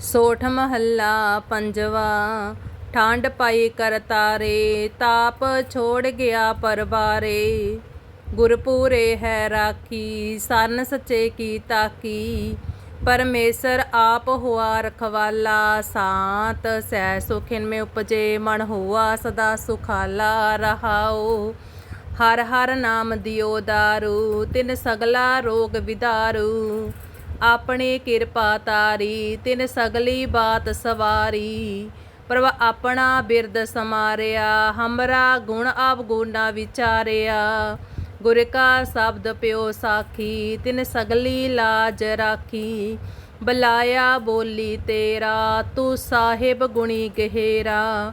ਸੋਠ ਮਹੱਲਾ ਪੰਜਵਾ ਠੰਡ ਪਾਈ ਕਰਤਾਰੇ ਤਾਪ ਛੋੜ ਗਿਆ ਪਰਵਾਰੇ। ਗੁਰਪੂਰੇ ਹੈ ਰਾਖੀ, ਸਰਨ ਸੱਚੇ ਕੀ ਤਾਕੀ। ਪਰਮੇਸ਼ਰ ਆਪ ਹੁਆ ਰਖਵਾਲਾ, ਸਾਤ ਸੈ ਸੁਖਿਨ ਮੇ ਉਪਜੇ, ਮਨ ਹੁਆ ਸਦਾ ਸੁਖਾਲਾ ਰਹਾਓ ਹਰ ਹਰ ਨਾਮ ਦਿਓ ਦਾਰੂ, ਤਿਨ ਸਗਲਾ ਰੋਗ ਵਿਦਾਰੂ। ਆਪਣੀ ਕਿਰਪਾ ਤਾਰੀ, ਤਿਨ ਸਗਲੀ ਬਾਤ ਸਵਾਰੀ। ਪ੍ਰਭ ਆਪਣਾ ਬਿਰਦ ਸਮਾਰਿਆ, ਹਮਰਾ ਗੁਣ ਆਵਗੁਣਾ ਵਿਚਾਰਿਆ। ਗੁਰ ਕਾ ਸ਼ਬਦ ਪਿਓ ਸਾਖੀ, ਤਿਨ ਸਗਲੀ ਲਾਜ ਰਾਖੀ। ਬੁਲਾਇਆ ਬੋਲੀ ਤੇਰਾ, ਤੂੰ ਸਾਹਿਬ ਗੁਣੀ ਗਹਿਰਾ।